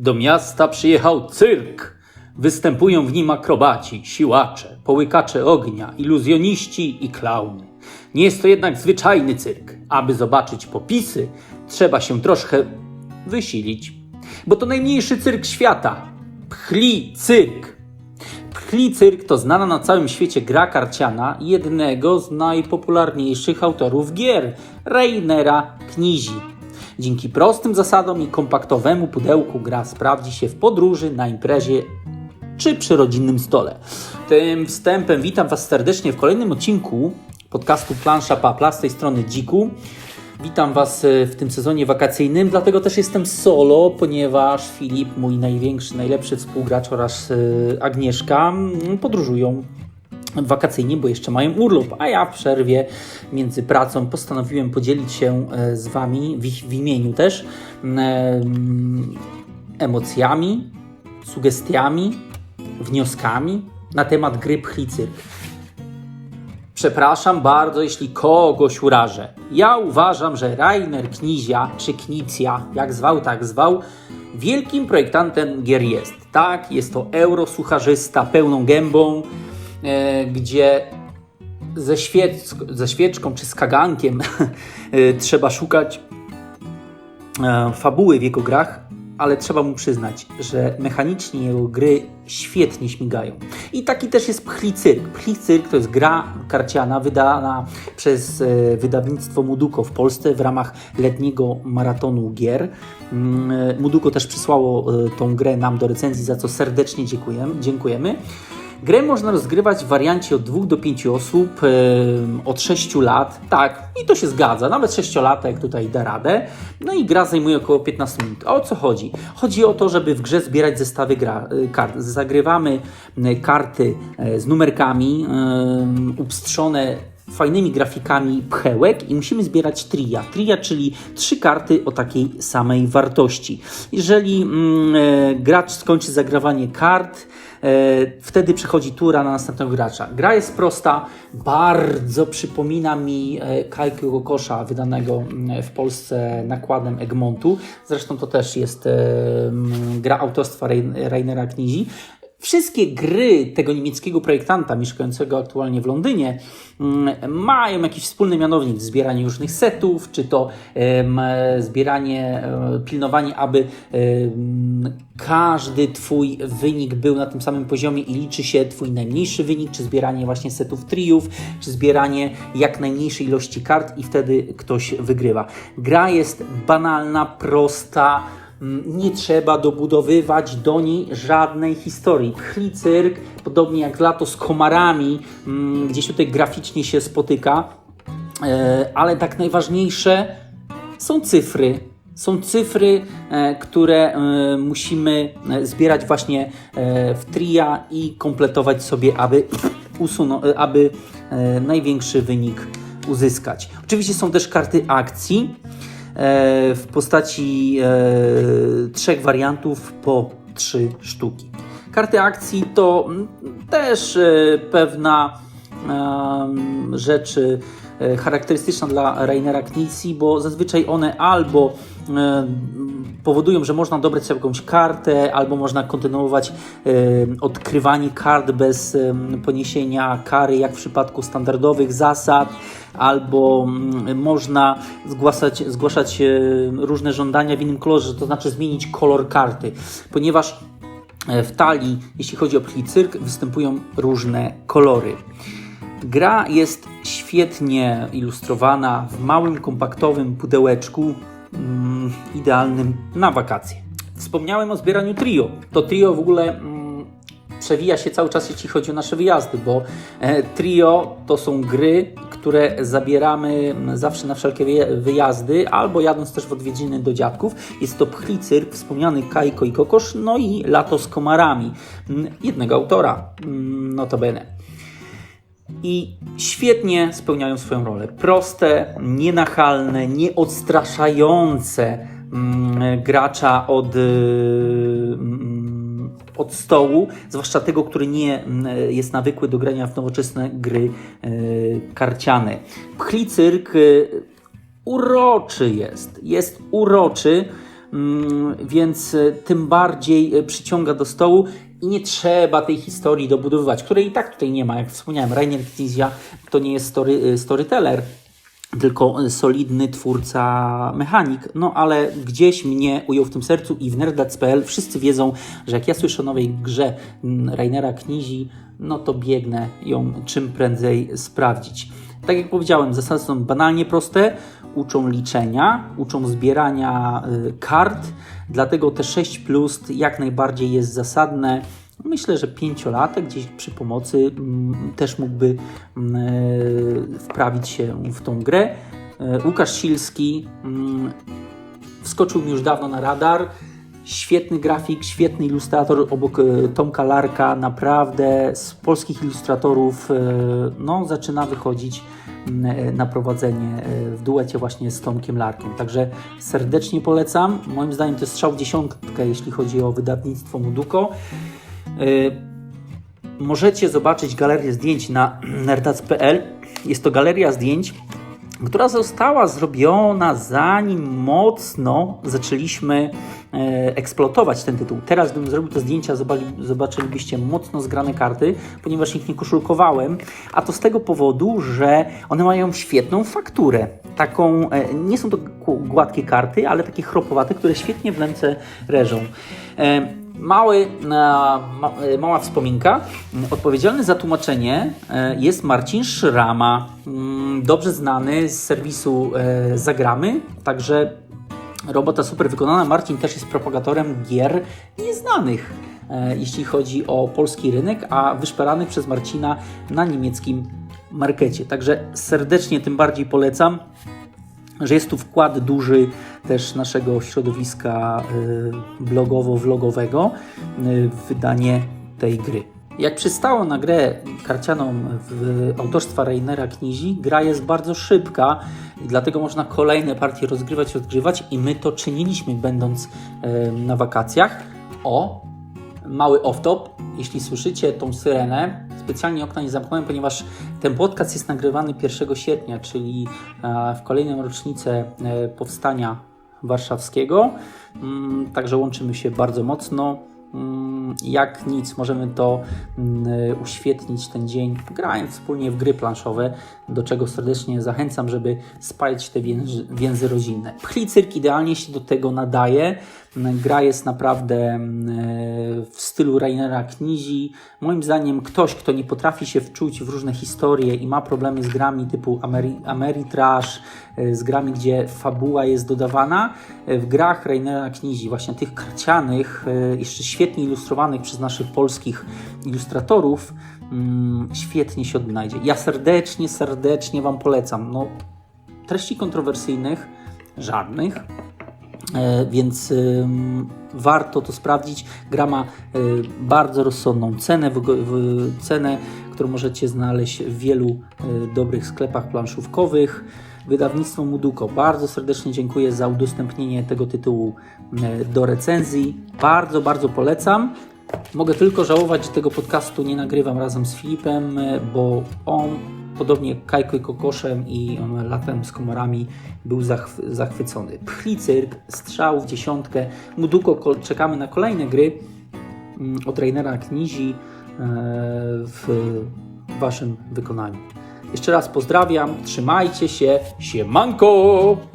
Do miasta przyjechał cyrk. Występują w nim akrobaci, siłacze, połykacze ognia, iluzjoniści i klauny. Nie jest to jednak zwyczajny cyrk. Aby zobaczyć popisy, trzeba się troszkę wysilić. Bo to najmniejszy cyrk świata. Pchli cyrk. Pchli cyrk to znana na całym świecie gra karciana jednego z najpopularniejszych autorów gier, Rainera Knizi. Dzięki prostym zasadom i kompaktowemu pudełku gra sprawdzi się w podróży, na imprezie czy przy rodzinnym stole. Tym wstępem witam Was serdecznie w kolejnym odcinku podcastu Plansza Papla z tej strony Dziku. Witam Was e, w tym sezonie wakacyjnym, dlatego też jestem solo, ponieważ Filip, mój największy, najlepszy współgracz oraz e, Agnieszka podróżują wakacyjnie, bo jeszcze mają urlop, a ja w przerwie między pracą postanowiłem podzielić się e, z Wami w, w imieniu też em, emocjami, sugestiami, wnioskami na temat gry Pchlicyrk. Przepraszam bardzo, jeśli kogoś urażę. Ja uważam, że Rainer Knizia, czy Knicja, jak zwał, tak zwał, wielkim projektantem gier jest. Tak, jest to eurosucharzysta pełną gębą, gdzie ze, świec ze świeczką czy z kagankiem e, trzeba szukać e, fabuły w jego grach, ale trzeba mu przyznać, że mechanicznie jego gry świetnie śmigają. I taki też jest Pchlicyrk. Pchlicyrk to jest gra karciana wydana przez e, wydawnictwo Muduko w Polsce w ramach letniego maratonu gier. Mm, e, Muduko też przysłało e, tą grę nam do recenzji, za co serdecznie dziękujemy. Grę można rozgrywać w wariancie od 2 do 5 osób, od 6 lat. Tak, i to się zgadza. Nawet 6-latek tutaj da radę. No i gra zajmuje około 15 minut. A o co chodzi? Chodzi o to, żeby w grze zbierać zestawy gra, e, kart. Zagrywamy e, karty e, z numerkami, upstrzone fajnymi grafikami pchełek i musimy zbierać tria. Tria, czyli trzy karty o takiej samej wartości. Jeżeli mm, e, gracz skończy zagrawanie kart, e, wtedy przechodzi tura na następnego gracza. Gra jest prosta, bardzo przypomina mi e, Kajku Kokosza, wydanego mm, w Polsce nakładem Egmontu. Zresztą to też jest gra autorstwa Rainera Knizi. Wszystkie gry tego niemieckiego projektanta mieszkającego aktualnie w Londynie mm, mają jakiś wspólny mianownik. Zbieranie różnych setów, czy to zbieranie, e, pilnowanie, aby każdy Twój wynik był na tym samym poziomie i liczy się Twój najmniejszy wynik, czy zbieranie właśnie setów triów, czy zbieranie jak najmniejszej ilości kart i wtedy ktoś wygrywa. Gra jest banalna, prosta, nie trzeba dobudowywać do niej żadnej historii. Pchli cyrk, podobnie jak lato z komarami, mm, gdzieś tutaj graficznie się spotyka, E, ale tak najważniejsze są cyfry. Są cyfry, e, które e, musimy zbierać właśnie w tria i kompletować sobie, aby, usuną, e, aby największy wynik uzyskać. Oczywiście są też karty akcji w postaci e, trzech wariantów po trzy sztuki. Karty akcji to mm, też e, pewna e, charakterystyczna dla Rainera Knizzi, bo zazwyczaj one albo e, powodują, że można dobrać sobie jakąś kartę, albo można kontynuować e, odkrywanie kart bez e, poniesienia kary, jak w przypadku standardowych zasad, albo mm, można zgłaszać, zgłaszać e, różne żądania w innym kolorze, to znaczy zmienić kolor karty, ponieważ e, w talii, jeśli chodzi o cyrk, występują różne kolory. Gra jest świetnie ilustrowana w małym, kompaktowym pudełeczku, mm, idealnym na wakacje. Wspomniałem o zbieraniu trio. To trio w ogóle mm, przewija się cały czas, jeśli chodzi o nasze wyjazdy, bo e, trio to są gry, które zabieramy mm, zawsze na wszelkie wyjazdy, albo jadąc też w odwiedziny do dziadków. Jest to Pchli Cyrk, wspomniany Kajko i Kokosz, no i Lato z komarami, mm, jednego autora, mm, notabene i świetnie spełniają swoją rolę. Proste, nienachalne, nieodstraszające mm, gracza od, y, mm, od stołu, zwłaszcza tego, który nie mm, jest nawykły do grania w nowoczesne gry y, karciane. Pchli cyrk y, uroczy jest, jest uroczy. więc e, tym bardziej przyciąga do stołu i nie trzeba tej historii dobudowywać, której i tak tutaj nie ma. Jak wspomniałem, Rainer Knizia to nie jest story, e, storyteller, tylko solidny twórca mechanik, no ale gdzieś mnie ujął w tym sercu i w nerdac.pl wszyscy wiedzą, że jak ja słyszę o nowej grze Rainera Knizi, no to biegnę ją czym prędzej sprawdzić. Tak jak powiedziałem, zasady są banalnie proste, uczą liczenia, uczą zbierania y, kart, dlatego te 6 plus jak najbardziej jest zasadne. Myślę, że pięciolatek gdzieś przy pomocy mm, też mógłby mm, e, wprawić się w tą grę. E, Łukasz Silski mm, wskoczył mi już dawno na radar. Świetny grafik, świetny ilustrator obok e, Tomka Larka. Naprawdę z polskich ilustratorów no, zaczyna wychodzić na prowadzenie e, w duecie właśnie z Tomkiem Larkiem. Także serdecznie polecam. Moim zdaniem to jest strzał w dziesiątkę, jeśli chodzi o wydawnictwo Muduko. E, Możecie zobaczyć galerię zdjęć na nerdac.pl. Jest to galeria zdjęć, która została zrobiona zanim mocno zaczęliśmy e, eksploatować ten tytuł. Teraz, gdybym zrobił te zdjęcia, zobaczy, zobaczylibyście mocno zgrane karty, ponieważ ich nie koszulkowałem, a to z tego powodu, że one mają świetną fakturę. Taką, e, nie są to gładkie karty, ale takie chropowate, które świetnie w ręce leżą. Mały, e, ma, mała wspominka. Odpowiedzialny za tłumaczenie e, jest Marcin Szrama, mm, dobrze znany z serwisu e, Zagramy, także robota super wykonana. Marcin też jest propagatorem gier nieznanych, jeśli chodzi o polski rynek, a wyszperanych przez Marcina na niemieckim markecie. Także serdecznie tym bardziej polecam że jest tu wkład duży też naszego środowiska y, blogowo-vlogowego y, w wydanie tej gry. Jak przystało na grę karcianą w autorstwa Rainera Knizi, gra jest bardzo szybka i dlatego można kolejne partie rozgrywać, rozgrywać i my to czyniliśmy będąc y, na wakacjach. O, mały off-top. Jeśli słyszycie tą syrenę, specjalnie okna nie zamknąłem, ponieważ ten podcast jest nagrywany 1 sierpnia, czyli e, w kolejną rocznicę e, powstania warszawskiego. Mm, Także łączymy się bardzo mocno. Mm, Jak nic, możemy to mm, uświetnić ten dzień, grając wspólnie w gry planszowe, do czego serdecznie zachęcam, żeby spalić te więzy, więzy rodzinne. Pchli Cyrk idealnie się do tego nadaje. Gra jest naprawdę w stylu Rainera Knizi. Moim zdaniem ktoś, kto nie potrafi się wczuć w różne historie i ma problemy z grami typu Ameri Ameritrash, e, z grami, gdzie fabuła jest dodawana, e, w grach Rainera Knizi, właśnie tych karcianych, e, jeszcze świetnie ilustrowanych przez naszych polskich ilustratorów, mm, świetnie się odnajdzie. Ja serdecznie, serdecznie Wam polecam. No, treści kontrowersyjnych żadnych, więc ym, warto to sprawdzić. Gra ma y, bardzo rozsądną cenę, cenę, którą możecie znaleźć w wielu y, dobrych sklepach planszówkowych. Wydawnictwo Muduko, bardzo serdecznie dziękuję za udostępnienie tego tytułu do recenzji. Bardzo, bardzo polecam. Mogę tylko żałować, że tego podcastu nie nagrywam razem z Filipem, bo on podobnie jak Kajko Kokoszem i latem z komorami był zachw- zachwycony. Pchli cyrk, strzał w dziesiątkę, Muduko, ko- czekamy na kolejne gry mm, od Rainera Knizi e, w Waszym wykonaniu. Jeszcze raz pozdrawiam, trzymajcie się, siemanko!